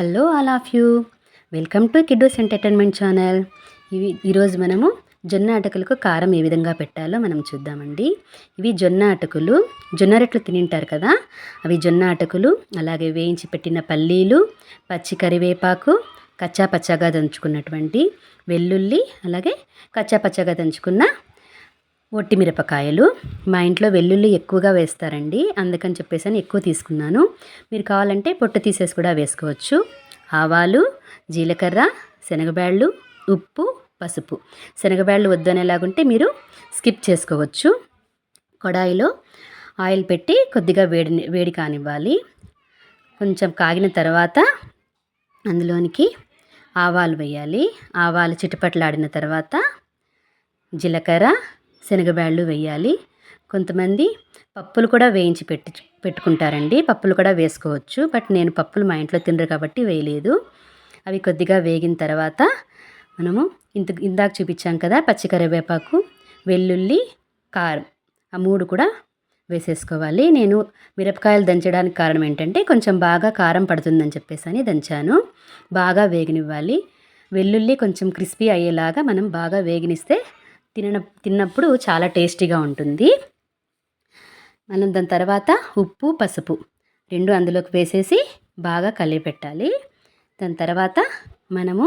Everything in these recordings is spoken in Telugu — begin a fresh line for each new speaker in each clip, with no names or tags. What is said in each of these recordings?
Hello all of you. Welcome to kiddos entertainment channel. ఇవి ఈరోజు మనము జొన్న అటుకులకు కారం ఏ విధంగా పెట్టాలో మనం చూద్దామండి. ఇవి జొన్న అటుకులు జొన్న రొట్లు తినింటారు కదా అవి జొన్న అటుకులు అలాగే వేయించి పెట్టిన పల్లీలు పచ్చి కరివేపాకు కచ్చా పచ్చగా దంచుకున్నటువంటి వెల్లుల్లి అలాగే కచ్చా పచ్చగా దంచుకున్న ఒట్టి మిరపకాయలు. మా ఇంట్లో వెల్లుల్లి ఎక్కువగా వేస్తారండి. అందుకని చెప్పేసి అని ఎక్కువ తీసుకున్నాను. మీరు కావాలంటే పొట్టు తీసేసి కూడా వేసుకోవచ్చు. ఆవాలు జీలకర్ర శనగబ్యాళ్ళు ఉప్పు పసుపు. శనగబ్యాళ్ళు వద్దనేలాగుంటే మీరు స్కిప్ చేసుకోవచ్చు. కడాయిలో ఆయిల్ పెట్టి కొద్దిగా వేడి వేడి కానివ్వాలి. కొంచెం కాగిన తర్వాత అందులోనికి ఆవాలు వేయాలి. ఆవాలు చిటపట్లాడిన తర్వాత జీలకర్ర శనగబ్యాళ్ళు వేయాలి. కొంతమంది పప్పులు కూడా వేయించి పెట్టి పెట్టుకుంటారండి. పప్పులు కూడా వేసుకోవచ్చు. బట్ నేను పప్పులు మా ఇంట్లో తినరు కాబట్టి వేయలేదు. అవి కొద్దిగా వేగిన తర్వాత మనము ఇంత ఇందాక చూపించాం కదా పచ్చికరివేపాకు వెల్లుల్లి కారం. ఆ మూడు కూడా వేసేసుకోవాలి. నేను మిరపకాయలు దంచడానికి కారణం ఏంటంటే కొంచెం బాగా కారం పడుతుందని చెప్పేసి అని దంచాను. బాగా వేగనివ్వాలి. వెల్లుల్లి కొంచెం క్రిస్పీ అయ్యేలాగా మనం బాగా వేగినిస్తే తిన తిన్నప్పుడు చాలా టేస్టీగా ఉంటుంది. మనం దాని తర్వాత ఉప్పు పసుపు రెండు అందులోకి వేసేసి బాగా కలిపెట్టాలి దాని తర్వాత మనము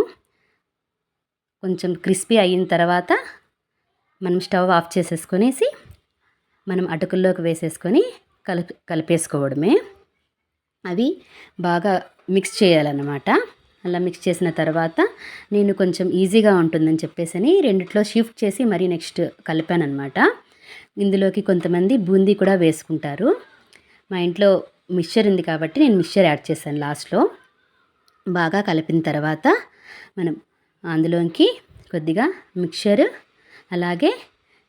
కొంచెం క్రిస్పీ అయిన తర్వాత మనం స్టవ్ ఆఫ్ చేసేసుకొనేసి మనం అటుకుల్లోకి వేసేసుకొని కలిపి కలిపేసుకోవడమే. అవి బాగా మిక్స్ చేయాలన్నమాట. అలా మిక్స్ చేసిన తర్వాత నేను కొంచెం ఈజీగా ఉంటుందని చెప్పేసి అని రెండిట్లో షిఫ్ట్ చేసి మరీ నెక్స్ట్ కలిపాను అనమాట ఇందులోకి కొంతమంది బూందీ కూడా వేసుకుంటారు. మా ఇంట్లో మిక్చర్ ఉంది కాబట్టి నేను మిక్చర్ యాడ్ చేశాను లాస్ట్లో బాగా కలిపిన తర్వాత మనం అందులోకి కొద్దిగా మిక్చర్ అలాగే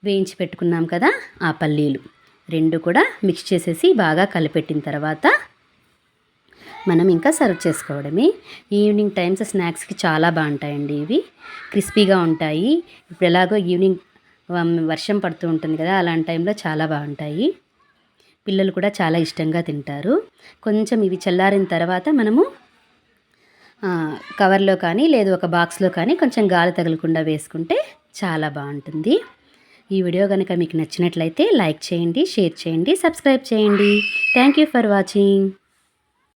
వేయించి పెట్టుకున్నాం కదా ఆ పల్లీలు. రెండు కూడా మిక్స్ చేసేసి బాగా కలిపెట్టిన తర్వాత మనం ఇంకా సర్వ్ చేసుకోవడమే. ఈవినింగ్ టైమ్స్ స్నాక్స్కి చాలా బాగుంటాయండి ఇవి. క్రిస్పీగా ఉంటాయి. ఇప్పుడు ఎలాగో ఈవినింగ్ వర్షం పడుతూ ఉంటుంది కదా అలాంటి టైంలో చాలా బాగుంటాయి. పిల్లలు కూడా చాలా ఇష్టంగా తింటారు. కొంచెం ఇవి చల్లారిన తర్వాత మనము కవర్లో కానీ లేదు ఒక బాక్స్లో కానీ కొంచెం గాలి తగలకుండా వేసుకుంటే చాలా బాగుంటుంది. ఈ వీడియో కనుక మీకు నచ్చినట్లయితే లైక్ చేయండి షేర్ చేయండి సబ్స్క్రైబ్ చేయండి. Thank you for watching.